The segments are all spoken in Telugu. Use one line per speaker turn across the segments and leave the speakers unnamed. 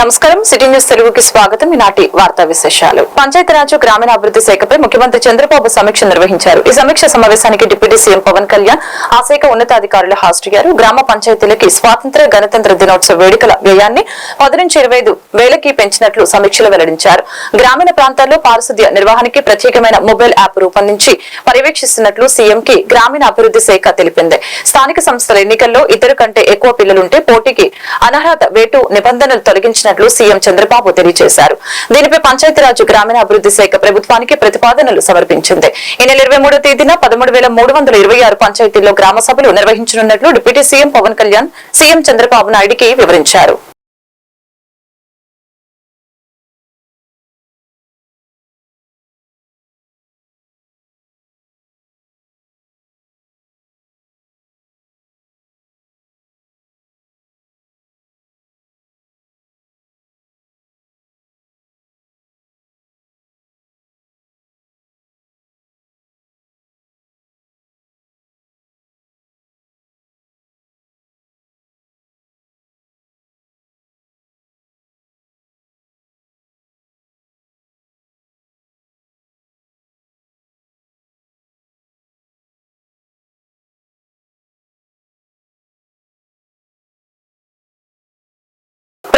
నమస్కారం. సిటీ న్యూస్ తెలుగుకి స్వాగతం. ఈనాటి వార్తా విశేషాలు. పంచాయతీరాజ్ గ్రామీణాభివృద్ధి శాఖపై ముఖ్యమంత్రి చంద్రబాబు సమీక్ష నిర్వహించారు. ఈ సమీక్ష సమావేశానికి డిప్యూటీ సీఎం పవన్ కళ్యాణ్ ఆ శాఖ ఉన్నతాధికారులు హాజరయ్యారు గ్రామ పంచాయతీలకి స్వాతంత్ర గణతంత్ర దినోత్సవ వేడుకల వ్యయాన్ని పది నుంచి ఇరవై ఐదు వేలకి పెంచినట్లు సమీక్షలో వెల్లడించారు. గ్రామీణ ప్రాంతాల్లో పారిశుద్ధ్య నిర్వహణకి ప్రత్యేకమైన మొబైల్ యాప్ రూపొందించి పర్యవేక్షిస్తున్నట్లు సీఎం కి గ్రామీణ అభివృద్ధి శాఖ తెలిపింది. స్థానిక సంస్థల ఎన్నికల్లో ఇద్దరు కంటే ఎక్కువ పిల్లలుంటే పోటీకి అనర్హత వేటు నిబంధనలు తొలగించిన చేసినట్లు సీఎం చంద్రబాబు తెలియజేశారు. దీనిపై పంచాయతీరాజ్ గ్రామీణాభివృద్ధి శాఖ ప్రభుత్వానికి ప్రతిపాదనలు సమర్పించింది. ఈ నెల ఇరవై మూడో తేదీన పదమూడు వేల మూడు వందల ఇరవై ఆరు పంచాయతీల్లో గ్రామ సభలు నిర్వహించనున్నట్లు deputy CM Pawan Kalyan CM Chandrababu నాయుడికి వివరించారు.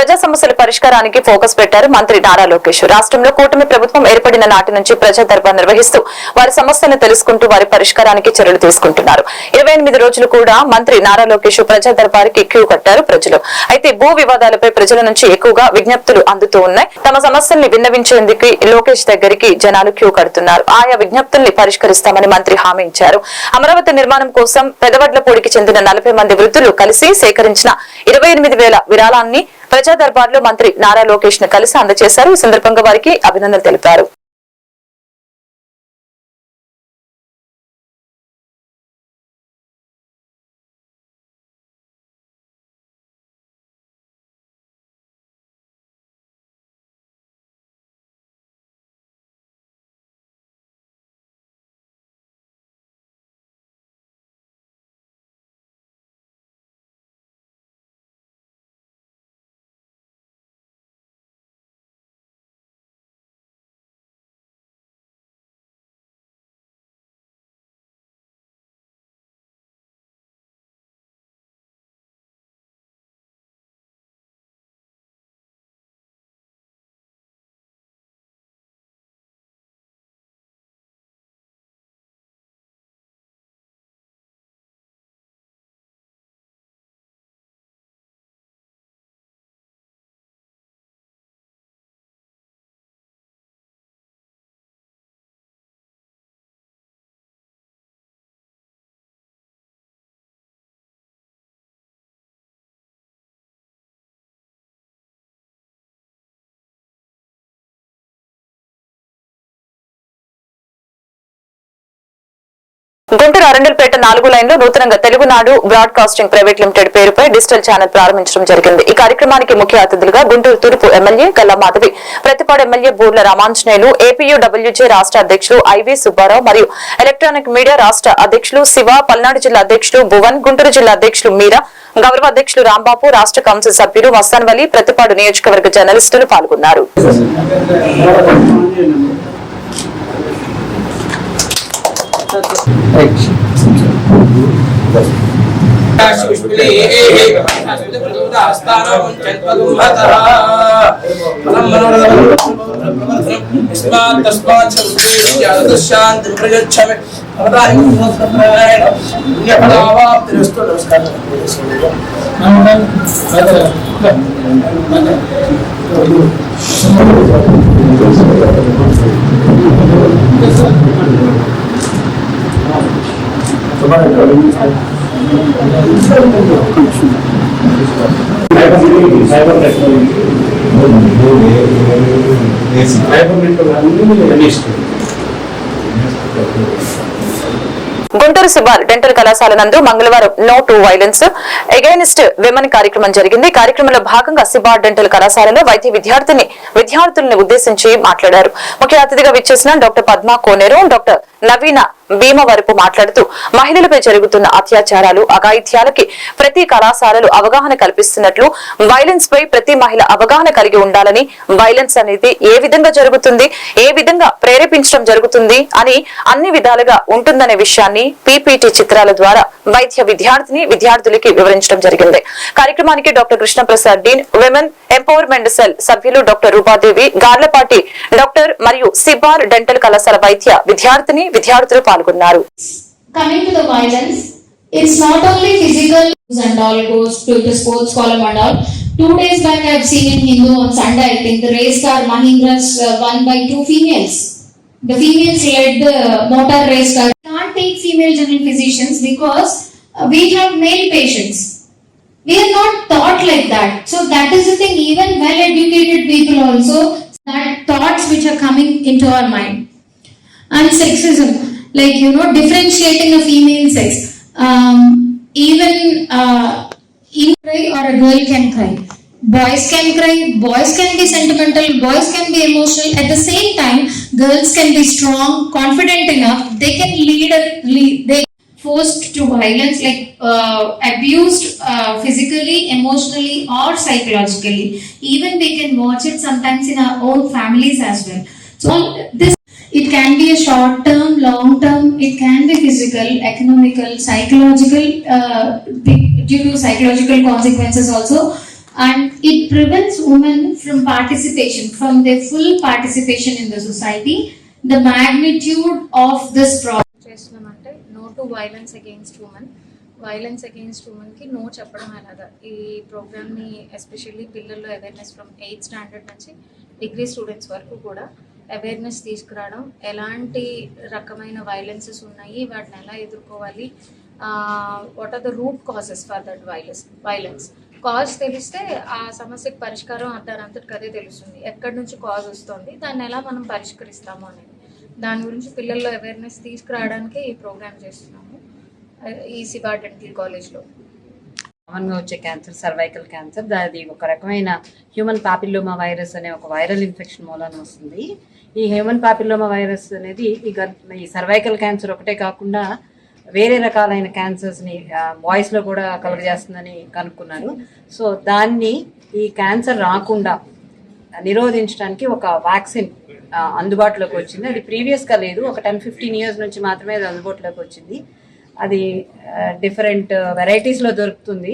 ప్రజా సమస్యల పరిష్కారానికి ఫోకస్ పెట్టారు మంత్రి నారా లోకేష్. రాష్ట్రంలో కూటమి ప్రభుత్వం ఏర్పడిన నాటి నుంచి ప్రజా దర్బార్ నిర్వహిస్తూ వారి సమస్యలను తెలుసుకుంటూ వారి పరిష్కారానికి చర్యలు తీసుకుంటున్నారు. ఇరవై రోజులు కూడా మంత్రి నారా లోకేష్ ప్రజా దర్బార్కి క్యూ కట్టారు ప్రజలు. అయితే భూ వివాదాలపై ప్రజల నుంచి ఎక్కువగా విజ్ఞప్తులు అందుతూ ఉన్నాయి. తమ సమస్యల్ని విన్నవించేందుకు లోకేష్ దగ్గరికి జనాలు క్యూ కడుతున్నారు. ఆయా విజ్ఞప్తుల్ని పరిష్కరిస్తామని మంత్రి హామీ ఇచ్చారు. అమరావతి నిర్మాణం కోసం పెదవడ్లపూడికి చెందిన నలభై మంది వృద్ధులు కలిసి సేకరించిన ఇరవై ఎనిమిది వేల విరాళాన్ని ప్రజా దర్బార్లో మంత్రి నారా లోకేష్ను కలిసి అందజేశారు. ఈ సందర్భంగా వారికి అభినందనలు తెలిపారు. గుంటూరు అరండల్పేట నాలుగు లైన్లో నూతనంగా తెలుగునాడు బ్రాడ్కాస్టింగ్ ప్రైవేట్ లిమిటెడ్ పేరుపై డిజిటల్ ఛానల్ ప్రారంభించడం జరిగింది. ఈ కార్యక్రమానికి ముఖ్య అతిథులుగా గుంటూరు తూర్పు MLA Kalla Madhavi Prathipadu MLA Burla Ramanjaneyulu APUWJ రాష్ట్ర అధ్యక్షులు ఐవి సుబ్బారావు మరియు ఎలక్ట్రానిక్ మీడియా రాష్ట్ర అధ్యక్షులు శివ పల్నాడు జిల్లా అధ్యక్షులు భువన్ గుంటూరు జిల్లా అధ్యక్షులు మీరా గౌరవ అధ్యక్షులు రాంబాబు రాష్ట్ర కౌన్సిల్ సభ్యులు మస్తాన్ ప్రతిపాడు నియోజకవర్గ జర్నలిస్టులు పాల్గొన్నారు. नमस्कार।
సైబర్ టెక్నాలజీ సైబర్ నెట్వర్క్ అన్ని
గుంటూరు సుబ్బా డెంటల్ కళాశాల నందు మంగళవారం no to violence against women కార్యక్రమం జరిగింది. కార్యక్రమంలో భాగంగా సిబార్ డెంటల్ కళాశాలలో వైద్య విద్యార్థిని విద్యార్థులను ఉద్దేశించి మాట్లాడారు. ముఖ్య అతిథిగా విచ్చేసిన డాక్టర్ పద్మా కోనేరు డాక్టర్ నవీన భీమవరపు మాట్లాడుతూ మహిళలపై జరుగుతున్న అత్యాచారాలు అఘాయిత్యాలకి ప్రతి కళాశాలలు అవగాహన కల్పిస్తున్నట్లు వైలెన్స్ పై ప్రతి మహిళ అవగాహన కలిగి ఉండాలని వైలెన్స్ అనేది ఏ విధంగా జరుగుతుంది ఏ విధంగా ప్రేరేపించడం జరుగుతుంది అని అన్ని విధాలుగా ఉంటుందనే విషయాన్ని పీపీటీ చిత్రాల ద్వారా వైద్య విద్యార్థిని విద్యార్థులకి వివరించడం జరిగింది కార్యక్రమానికి doctor Krishnaprasad dean women empowerment cell సభ్యులు డాక్టర్ రూపాదేవి గార్లపాటి డాక్టర్ మరియు సిబార్ డెంటల్ కళాశాల వైద్య విద్యార్థిని విద్యార్థులు పాల్గొన్నారు
coming to the violence, it's not only physical and all goes to the sports column and all. Two days back, I've seen in Hindu on Sunday, I think the race car Mahindra's uh, won by two females. The females led the motor race car. Can't take female general physicians because uh, we have male patients. We are not taught like that. So that is the thing, even well educated people also, that thoughts which are coming into our mind and sexism like you know differentiating a female sex um, even uh, in cry or a girl can cry boys can cry boys can be sentimental boys can be emotional. At the same time girls can be strong confident enough. They can lead lead they forced to violence like uh, abused uh, physically emotionally or psychologically. Even we can watch it sometimes in our own families as well. So this it can be a short term, long term, it can be physical, economical, psychological, uh, due to psychological consequences also. And it prevents women from participation, from their full participation in the society. The magnitude of this problem.
చేస్తున్నామంటే no to violence against women violence against ఉమెన్కి నో చెప్పడం ఎలాగా ఈ ప్రోగ్రామ్ని ఎస్పెషల్లీ పిల్లల్లో అవేర్నెస్ ఫ్రమ్ ఎయిత్ స్టాండర్డ్ నుంచి డిగ్రీ స్టూడెంట్స్ వరకు కూడా అవేర్నెస్ తీసుకురావడం ఎలాంటి రకమైన వైలెన్సెస్ ఉన్నాయి వాటిని ఎలా ఎదుర్కోవాలి what are the root causes for that violence violence cause తెలిస్తే ఆ సమస్యకు పరిష్కారం దానంతటికి అదే తెలుస్తుంది. ఎక్కడి నుంచి కాజ్ వస్తుంది దాన్ని ఎలా మనం పరిష్కరిస్తాము అనేది. దాని గురించి పిల్లల్లో అవేర్నెస్ తీసుకురావడానికి ఈ ప్రోగ్రామ్ చేస్తున్నాము. ఈ సిబా డెంటల్ కాలేజ్లో
కామన్గా వచ్చే క్యాన్సర్ సర్వైకల్ క్యాన్సర్ అది ఒక రకమైన హ్యూమన్ పాపిల్లోమా వైరస్ అనే ఒక వైరల్ ఇన్ఫెక్షన్ మూలాన వస్తుంది. ఈ హ్యూమన్ పాపిల్లోమా వైరస్ అనేది ఈ ఈ సర్వైకల్ క్యాన్సర్ ఒకటే కాకుండా వేరే రకాలైన క్యాన్సర్స్ని బాయ్స్లో కూడా కలుగజేస్తుందని కనుక్కున్నారు సో దాన్ని ఈ క్యాన్సర్ రాకుండా నిరోధించడానికి ఒక వ్యాక్సిన్ అందుబాటులోకి వచ్చింది. అది ప్రీవియస్గా లేదు. ఒక టెన్ ఫిఫ్టీన్ ఇయర్స్ నుంచి మాత్రమే అది అందుబాటులోకి వచ్చింది. అది డిఫరెంట్ వెరైటీస్లో దొరుకుతుంది.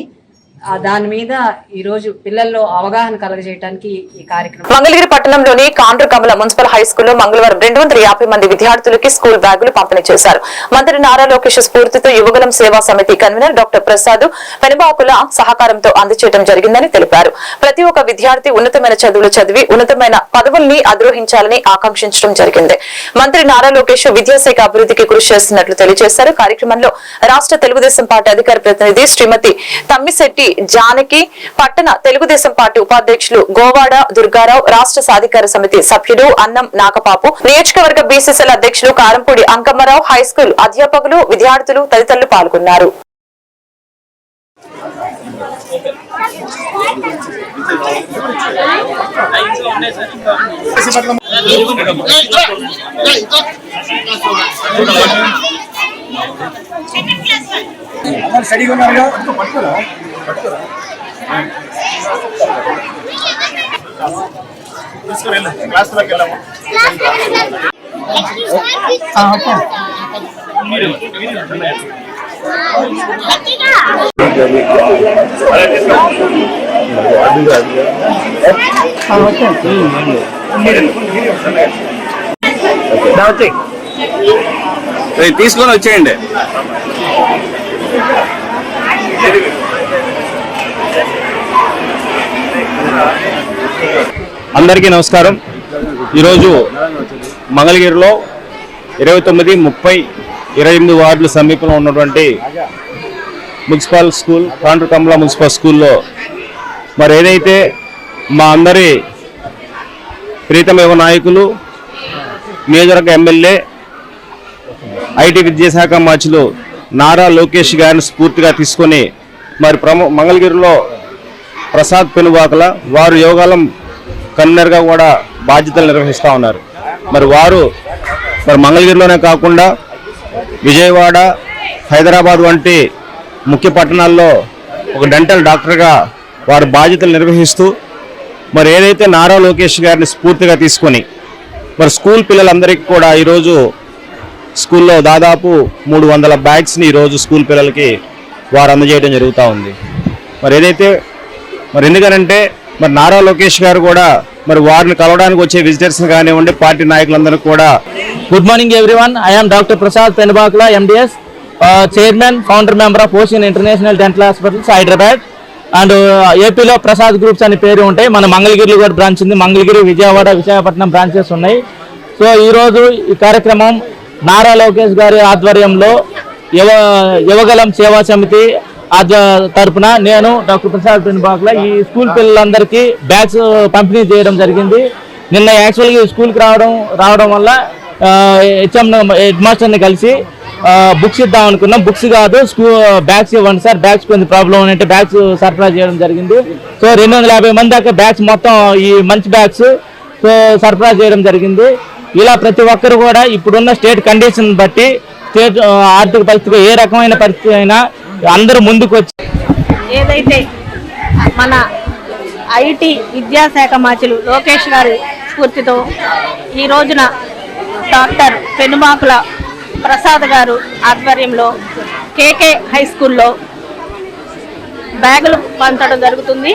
దాని మీద ఈరోజు పిల్లల్లో అవగాహన కలగజేయడానికి ఈ కార్యక్రమం
మంగళగిరి పట్టణంలోని కాండ్రు కమల మున్సిపల్ హై స్కూల్లో మంగళవారం రెండు వందల యాభై మంది విద్యార్థులకి స్కూల్ బ్యాగులు పంపిణీ చేశారు. మంత్రి నారా లోకేష్ స్ఫూర్తితో యువగలం సేవా సమితి కన్వీనర్ డాక్టర్ ప్రసాద్ పెనుబాకుల సహకారంతో అందచేయడం జరిగిందని తెలిపారు. ప్రతి ఒక్క విద్యార్థి ఉన్నతమైన చదువులు చదివి ఉన్నతమైన పదవుల్ని అధిరోహించాలని ఆకాంక్షించడం జరిగింది. మంత్రి నారా లోకేష్ విద్యాశాఖ అభివృద్ధికి కృషి చేస్తున్నట్లు తెలియజేశారు. కార్యక్రమంలో రాష్ట్ర తెలుగుదేశం పార్టీ అధికార ప్రతినిధి శ్రీమతి తమ్మిశెట్టి జానకి పట్టణ తెలుగుదేశం పార్టీ ఉపాధ్యక్షులు గోవాడ దుర్గారావు రాష్ట్ర సాధికార సమితి సభ్యుడు అన్నం నాగపాపు నియోజకవర్గ బీసీసీల అధ్యక్షులు కారంపూడి అంకమ్మరావు హై స్కూల్ అధ్యాపకులు విద్యార్థులు తదితరులు పాల్గొన్నారు.
స్టడీగా ఉన్నారుగా పట్టుకోరా పట్టుకోరా తీసుకుని క్లాస్లోకి వెళ్ళాము
రేయ్, తీసుకొని వచ్చేయండి. అందరికీ నమస్కారం. ఈరోజు మంగళగిరిలో ఇరవై తొమ్మిది ముప్పై ఇరవై ఎనిమిది వార్డుల సమీపంలో ఉన్నటువంటి municipal school Kandru Kamala municipal స్కూల్లో. మరి ఏదైతే మా అందరి ప్రీతమ యువ నాయకులు నియోజకవర్గ ఎమ్మెల్యే ఐటీ విద్యాశాఖ మార్చులు నారా లోకేష్ గారిని స్ఫూర్తిగా తీసుకొని మరి ప్రము మంగళగిరిలో ప్రసాద్ పెనుబాకల వారు యోగాలం కన్వీనర్గా కూడా బాధ్యతలు నిర్వహిస్తూ ఉన్నారు. మరి వారు మరి మంగళగిరిలోనే కాకుండా విజయవాడ హైదరాబాద్ వంటి ముఖ్య పట్టణాల్లో ఒక డెంటల్ డాక్టర్గా వారి బాధ్యతలు నిర్వహిస్తూ మరి ఏదైతే నారా లోకేష్ గారిని స్ఫూర్తిగా తీసుకొని మరి స్కూల్ పిల్లలందరికీ కూడా ఈరోజు స్కూల్లో దాదాపు మూడు వందల బ్యాగ్స్ని ఈరోజు స్కూల్ పిల్లలకి వారు అందజేయడం జరుగుతూ ఉంది. మరి ఏదైతే మరి ఎందుకనంటే మరి నారా లోకేష్ గారు కూడా మరి వారిని కలవడానికి వచ్చే విజిటర్స్ కానివ్వండి పార్టీ నాయకులందరూ కూడా.
Good morning everyone I'm doctor Prasad Penubakula MDS chairman founder member of Ocean international dental hospitals Hyderabad and ఏపీలో ప్రసాద్ గ్రూప్స్ అనే పేరు ఉంటాయి మన మంగళగిరిలో కూడా బ్రాంచ్ ఉంది. మంగళగిరి విజయవాడ విశాఖపట్నం బ్రాంచెస్ ఉన్నాయి. సో ఈరోజు ఈ కార్యక్రమం నారా లోకేష్ గారి ఆధ్వర్యంలో యువ యువగలం సేవా సమితి తరపున నేను డాక్టర్ ప్రసాద్ పెనుబాకుల ఈ స్కూల్ పిల్లలందరికీ బ్యాగ్స్ పంపిణీ చేయడం జరిగింది. నిన్న యాక్చువల్గా ఈ స్కూల్కి రావడం రావడం వల్ల హెచ్ఎం హెడ్ మాస్టర్ని కలిసి బుక్స్ ఇద్దాం అనుకున్నాం. బుక్స్ కాదు స్కూల్ బ్యాగ్స్ ఇవ్వండి సార్. బ్యాగ్స్ కొంచెం ప్రాబ్లం అంటే బ్యాగ్స్ సరఫరా చేయడం జరిగింది. సో రెండు వందల యాభై మంది దాకా బ్యాగ్స్ మొత్తం ఈ మంచి బ్యాగ్స్ సో సరఫరా చేయడం జరిగింది. ఇలా ప్రతి ఒక్కరు కూడా ఇప్పుడున్న స్టేట్ కండిషన్ బట్టి స్టేట్ ఆర్థిక పరిస్థితి ఏ రకమైన పరిస్థితి అయినా అందరూ ముందుకు వచ్చి
ఏదైతే మన ఐటీ విద్యాశాఖ మాచులు లోకేష్ గారి స్ఫూర్తితో ఈ రోజున డాక్టర్ పెనుమాకుల ప్రసాద్ గారు ఆధ్వర్యంలో కేకే హై స్కూల్లో బ్యాగులు పంచడం జరుగుతుంది.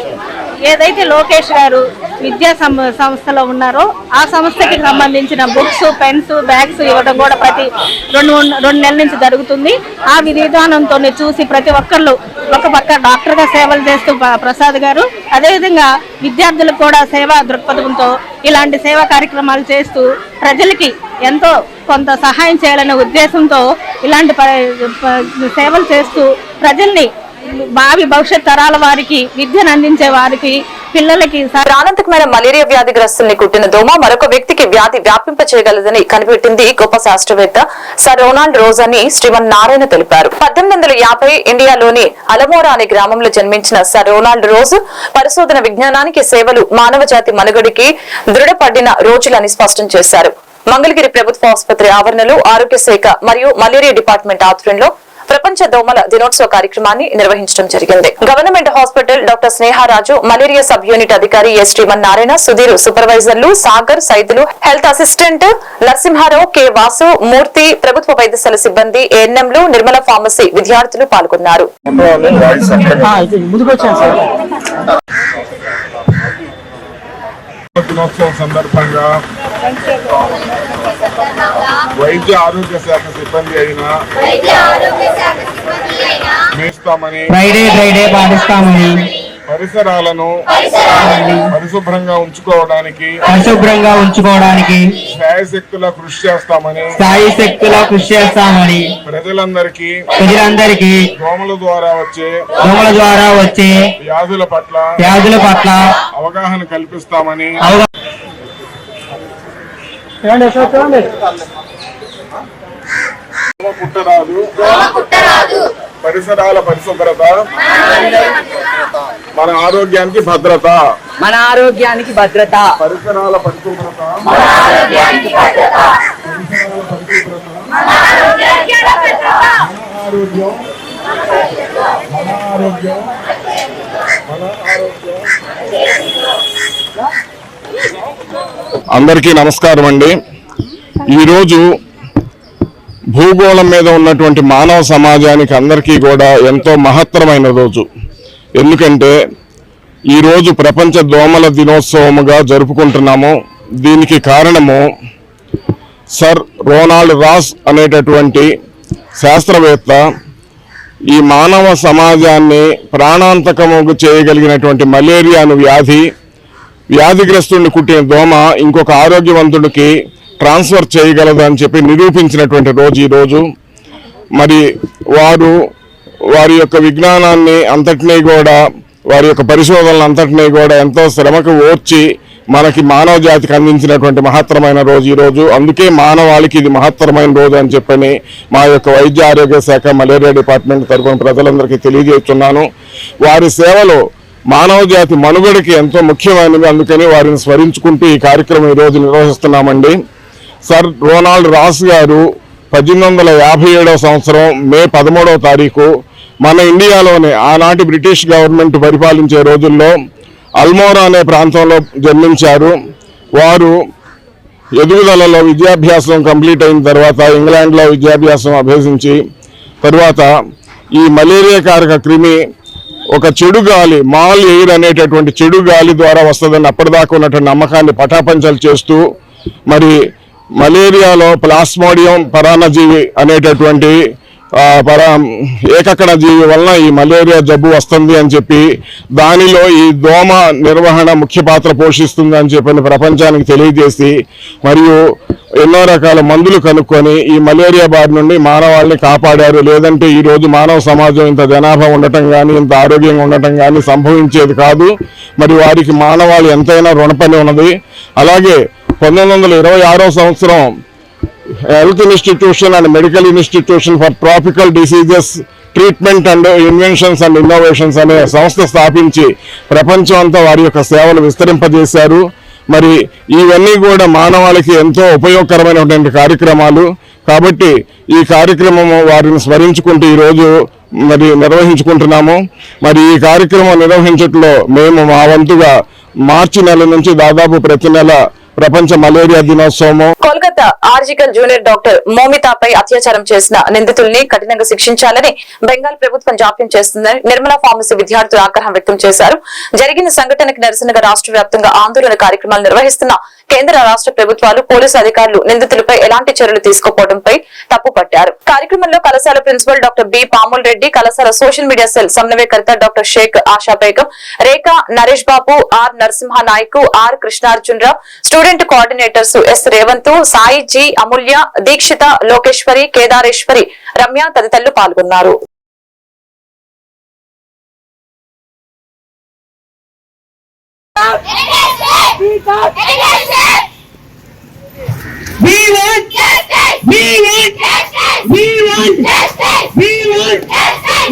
ఏదైతే లోకేష్ గారు విద్యా సం- సంస్థలో ఉన్నారో ఆ సంస్థకి సంబంధించిన బుక్స్ పెన్స్ బ్యాగ్స్ ఇవ్వడం కూడా ప్రతి రెండు రెండు నెలల నుంచి జరుగుతుంది. ఆ విధానంతో చూసి ప్రతి ఒక్కళ్ళు ఒక పక్క డాక్టర్గా సేవలు చేస్తూ ప్రసాద్ గారు అదేవిధంగా విద్యార్థులకు కూడా సేవా దృక్పథంతో ఇలాంటి సేవా కార్యక్రమాలు చేస్తూ ప్రజలకి ఎంతో కొంత సహాయం చేయాలనే ఉద్దేశంతో ఇలాంటి ప- సేవలు చేస్తూ ప్రజల్ని భావి భవిష్యత్ తరాల వారికి విద్యను అందించే వారికి పిల్లలకి
ప్రాణాంతకమైన మలేరియా వ్యాధిగ్రస్తుల్ని కుట్టిన దోమ మరొక వ్యక్తికి వ్యాధి వ్యాపింప చేయగలదని కనిపెట్టింది గొప్ప శాస్త్రవేత్త సర్ రొనాల్డ్ రోజ్ అని శ్రీమన్ నారాయణ తెలిపారు. పద్దెనిమిది ఇండియాలోని అలమోరా అనే గ్రామంలో జన్మించిన సర్ రొనాల్డ్ రోజ్ పరిశోధన విజ్ఞానానికి సేవలు మానవ జాతి మనుగడికి దృఢపడిన రోజులని స్పష్టం చేశారు. మంగళగిరి ప్రభుత్వ ఆసుపత్రి ఆవరణలో ఆరోగ్య శాఖ మరియు మలేరియా డిపార్ట్మెంట్ ఆధ్వర్యంలో ప్రపంచ దోమల దినోత్సవ కార్యక్రమాన్ని నిర్వహించడం జరిగింది. Government hospital doctor Sneharaju malaria sub unit అధికారి S Sriman Narayana Sudheer సూపర్వైజర్లు Sagar Saidulu health assistant Narasimharao K Vasu Murthy ప్రభుత్వ వైద్యశాల సిబ్బంది ఏఎన్ఎంలు నిర్మల ఫార్మసీ విద్యార్థులు పాల్గొన్నారు.
దినోత్సవం సందర్భంగా వైద్య ఆరోగ్య శాఖ సిబ్బంది అయిన మేస్తామని
ఫ్రైడే ఫ్రైడే పాటిస్తామని
పరిసరాలను పరిశుభ్రంగా ఉంచుకోవడానికి
పరిశుభ్రంగా ఉంచుకోవడానికి
శాయశక్తులా కృషి చేస్తామని
స్థాయి శక్తిలో కృషి చేస్తామని
ప్రజలందరికీ
ప్రజలందరికీ
దోమల ద్వారా వచ్చే
దోమల ద్వారా వచ్చే
వ్యాధుల పట్ల
వ్యాధుల పట్ల
అవగాహన కల్పిస్తామని దోమ కుట్టరాదు పరిసరాల పరిశుభ్రత. మన ఆరోగ్యానికి భద్రత.
మన ఆరోగ్యానికి భద్రత.
పరిసరాల పరిశుభ్రత. ఆరోగ్యం. మన ఆరోగ్యం. మన ఆరోగ్యం. అందరికీ నమస్కారం అండి. ఈరోజు భూగోళం మీద ఉన్నటువంటి మానవ సమాజానికి అందరికీ కూడా ఎంతో మహత్తరమైన రోజు. ఎందుకంటే ఈరోజు ప్రపంచ దోమల దినోత్సవముగా జరుపుకుంటున్నాము. దీనికి కారణము సర్ రోనాల్డ్ రాస్ అనేటటువంటి శాస్త్రవేత్త ఈ మానవ సమాజాన్ని ప్రాణాంతకము చేయగలిగినటువంటి మలేరియాను వ్యాధి వ్యాధిగ్రస్తుడిని కుట్టిన దోమ ఇంకొక ఆరోగ్యవంతుడికి ట్రాన్స్ఫర్ చేయగలదు అని చెప్పి నిరూపించినటువంటి రోజు ఈ రోజు. మరి వారు వారి యొక్క విజ్ఞానాన్ని అంతటినీ కూడా వారి యొక్క పరిశోధనలు అంతటినీ కూడా ఎంతో శ్రమకు ఓర్చి మనకి మానవ జాతికి అందించినటువంటి మహత్తరమైన రోజు ఈరోజు అందుకే మానవాళికి ఇది మహత్తరమైన రోజు అని చెప్పని మా యొక్క వైద్య ఆరోగ్య శాఖ మలేరియా డిపార్ట్మెంట్ తరఫున ప్రజలందరికీ తెలియజేస్తున్నాను. వారి సేవలు మానవ జాతి మనుగడకి ఎంతో ముఖ్యమైనవి అందుకని వారిని స్మరించుకుంటూ ఈ కార్యక్రమం ఈరోజు రోజు నిర్వహిస్తున్నామండి. సర్ రోనాల్డ్ రాస్ గారు పద్దెనిమిది వందల యాభై ఏడవ సంవత్సరం మే పదమూడవ తారీఖు మన ఇండియాలోనే ఆనాటి బ్రిటిష్ గవర్నమెంట్ పరిపాలించే రోజుల్లో అల్మోరా అనే ప్రాంతంలో జన్మించారు. వారు ఎదుగుదలలో విద్యాభ్యాసం కంప్లీట్ అయిన తర్వాత ఇంగ్లాండ్లో విద్యాభ్యాసం అభ్యసించి తర్వాత ఈ మలేరియా కారక క్రిమి ఒక చెడు గాలి మాల్ ఎయిర్ అనేటటువంటి చెడు గాలి ద్వారా వస్తుందని అప్పటిదాకా ఉన్నటువంటి నమ్మకాన్ని పటాపంచలు చేస్తూ మరి మలేరియాలో ప్లాస్మోడియం పరాన్నజీవి అనేటటువంటి పరా ఏకకణ జీవి వలన ఈ మలేరియా జబ్బు వస్తుంది అని చెప్పి దానిలో ఈ దోమ నిర్వహణ ముఖ్య పాత్ర పోషిస్తుంది అని చెప్పి ప్రపంచానికి తెలియజేసి మరియు ఎన్నో రకాల మందులు కనుక్కొని ఈ మలేరియా బారి నుండి మానవాళ్ళని కాపాడారు. లేదంటే ఈరోజు మానవ సమాజం ఇంత జనాభా ఉండటం కానీ ఇంత ఆరోగ్యంగా ఉండటం కానీ సంభవించేది కాదు. మరి వారికి మానవాళి ఎంతైనా రుణపని ఉన్నది. అలాగే పంతొమ్మిది వందల ఇరవై ఆరో సంవత్సరం health institution and medical institution for tropical diseases treatment and inventions and innovations అనే సంస్థ స్థాపించి ప్రపంచం అంతా వారి యొక్క సేవలు విస్తరింపజేశారు. మరి ఇవన్నీ కూడా మానవాళికి ఎంతో ఉపయోగకరమైనటువంటి కార్యక్రమాలు. కాబట్టి ఈ కార్యక్రమము వారిని స్మరించుకుంటూ ఈరోజు మరి నిర్వహించుకుంటున్నాము. మరి ఈ కార్యక్రమం నిర్వహించట్లో మేము మా వంతుగా మార్చి నెల నుంచి దాదాపు ప్రతి నెల ప్రపంచ మలేరియా దినోత్సవము.
కోల్కతా ఆర్జికల్ జూనియర్ డాక్టర్ మోమితాపై అత్యాచారం చేసిన నిందితుల్ని కఠినంగా శిక్షించాలని బెంగాల్ ప్రభుత్వం జాప్యం చేస్తుందని నిర్మలా ఫార్మసీ విద్యార్థులు ఆగ్రహం వ్యక్తం చేశారు. జరిగిన సంఘటనకు నిరసనగా రాష్ట్ర వ్యాప్తంగా ఆందోళన కార్యక్రమాలు నిర్వహిస్తున్న కేంద్ర రాష్ట్ర ప్రభుత్వాలు పోలీసు అధికారులు నిందితులపై ఎలాంటి చర్యలు తీసుకోకపోవడంపై తప్పుపట్టారు. కార్యక్రమంలో కళాశాల principal doctor B Pamul Reddy కళాశాల సోషల్ మీడియా సెల్ సమన్వయకర్త doctor Shaik Asha Begum Rekha Naresh Babu R Narasimha Nayaku R Krishnarjun Rao student coordinators S Revanth Sai G Amulya Dikshita Lokeshwari Kedareshwari Ramya తదితరులు పాల్గొన్నారు.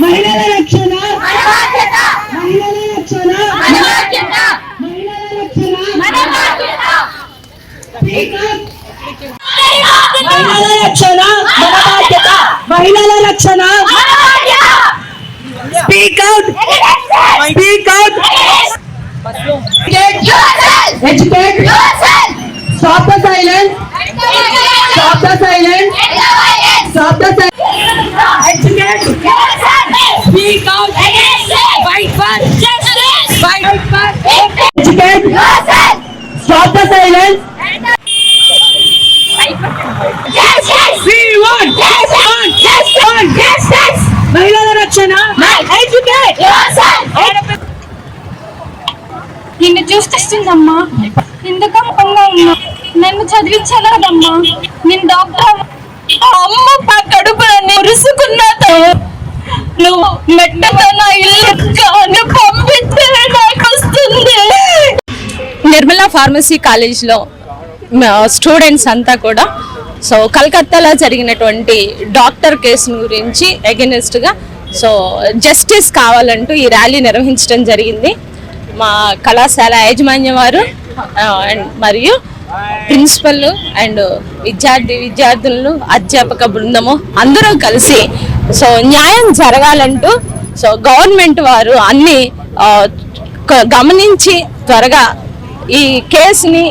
మహిళల రక్షణ మహిళల రక్షణ మహిళల రక్షణ. మహిళల రక్షణ మన బాధ్యత మహిళల రక్షణ speak out speak Out educate stop the silence stop the silence stop the educate speak out fight for justice fight for educate stop the silence We want justice! Want justice! మహిళల రక్షణ ఎడ్యుకేట్
నిన్ను చూస్తుందమ్మా ఎందుకమ్మా ఉన్నా. నన్ను చదివించాలి కదమ్మా నేను డాక్టర్ అమ్మ పా కడుపులన్నీ ఉరుసుకున్నాతో నువ్వు మెట్టతో నా ఇల్లు కాను పంపిస్తే నాకు వస్తుంది నిర్మలా ఫార్మసీ కాలేజ్లో స్టూడెంట్స్ అంతా కూడా సో కలకత్తాలో జరిగినటువంటి డాక్టర్ కేసు గురించి అగెనిస్ట్గా సో జస్టిస్ కావాలంటూ ఈ ర్యాలీ నిర్వహించడం జరిగింది. మా కళాశాల యాజమాన్యం వారు అండ్ మరియు ప్రిన్సిపల్ అండ్ విద్యార్థి విద్యార్థులు అధ్యాపక బృందము అందరూ కలిసి సో న్యాయం జరగాలంటూ సో గవర్నమెంట్ వారు అన్ని గమనించి త్వరగా ఈ కేసుని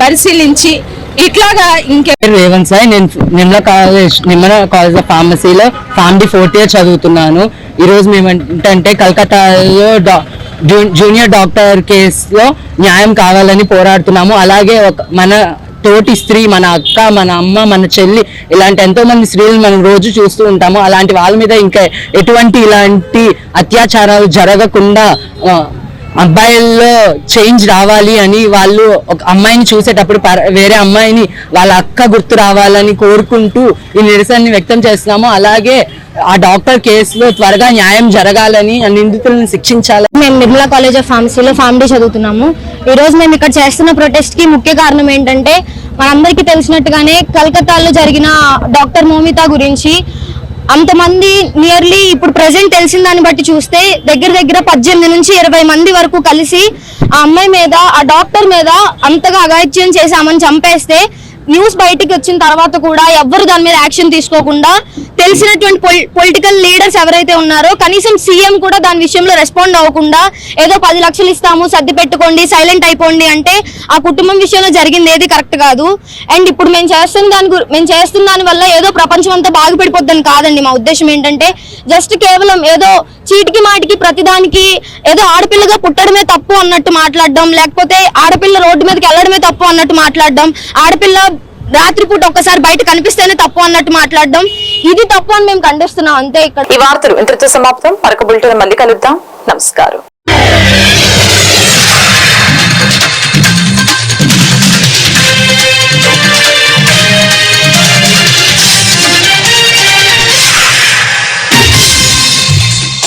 పరిశీలించి ఇట్లాగా ఇంకే
రేవంత్ సాయి నేను Nirmala college Nirmala college of ఫార్మసీలో Pharm D fourth year చదువుతున్నాను. ఈరోజు మేము ఏంటంటే కలకత్తాలో డా- జూనియర్ డాక్టర్ కేసులో న్యాయం కావాలని పోరాడుతున్నాము. అలాగే ఒక మన తోటి స్త్రీ మన అక్క మన అమ్మ మన చెల్లి ఇలాంటి ఎంతో మంది స్త్రీలు మనం రోజు చూస్తూ ఉంటాము. అలాంటి వాళ్ళ మీద ఇంకా ఎటువంటి ఇలాంటి అత్యాచారాలు జరగకుండా అబ్బాయిల్లో చేంజ్ రావాలి అని వాళ్ళు ఒక అమ్మాయిని చూసేటప్పుడు వేరే అమ్మాయిని వాళ్ళ అక్క గుర్తు రావాలని కోరుకుంటూ ఈ నిరసనని వ్యక్తం చేస్తున్నాము అలాగే ఆ డాక్టర్ కేసులో త్వరగా న్యాయం జరగాలని ఆ నిందితులను శిక్షించాలని.
మేము నిర్మలా కాలేజ్ ఆఫ్ ఫార్మసీలో ఫార్మడీ చదువుతున్నాము. ఈ రోజు మేము ఇక్కడ చేస్తున్న ప్రొటెస్ట్కి ముఖ్య కారణం ఏంటంటే మనందరికీ తెలిసినట్టుగానే కలకత్తాలో జరిగిన డాక్టర్ మోమిత గురించి అంతమంది నియర్లీ ఇప్పుడు ప్రెసెంట్ తెలిసిన దాన్ని బట్టి చూస్తే దగ్గర దగ్గర పద్దెనిమిది నుంచి ఇరవై మంది వరకు కలిసి ఆ అమ్మాయి మీద ఆ డాక్టర్ మీద అంతగా అగాయిత్యం చేశామని చంపేస్తే న్యూస్ బయటికి వచ్చిన తర్వాత కూడా ఎవ్వరు దాని మీద యాక్షన్ తీసుకోకుండా తెలిసినటువంటి పొలిటికల్ లీడర్స్ ఎవరైతే ఉన్నారో కనీసం సీఎం కూడా దాని విషయంలో రెస్పాండ్ అవ్వకుండా ఏదో పది లక్షలు ఇస్తాము సర్ది పెట్టుకోండి సైలెంట్ అయిపోండి అంటే ఆ కుటుంబం విషయంలో జరిగింది ఏది కరెక్ట్ కాదు. అండ్ ఇప్పుడు మేము చేస్తున్న దాని మేము చేస్తున్న దాని వల్ల ఏదో ప్రపంచం అంతా బాగుపడిపోద్దని కాదండి. మా ఉద్దేశం ఏంటంటే జస్ట్ కేవలం ఏదో చీటికి మాటికి ప్రతిదానికి ఏదో ఆడపిల్లగా పుట్టడమే తప్పు అన్నట్టు మాట్లాడడం లేకపోతే ఆడపిల్ల రోడ్డు మీదకి వెళ్ళడమే తప్పు అన్నట్టు మాట్లాడడం ఆడపిల్ల రాత్రిపూట ఒక్కసారి బయట కనిపిస్తేనే తప్పు అన్నట్టు మాట్లాడడం. ఇది తప్పు అని మేము ఖండిస్తున్నాం. అంతే ఇక్కడ.
ఈ వార్తలు ఇంతటితో సమాప్తం. మరొక బులెటిన్ మళ్ళీ కలుద్దాం. నమస్కారం.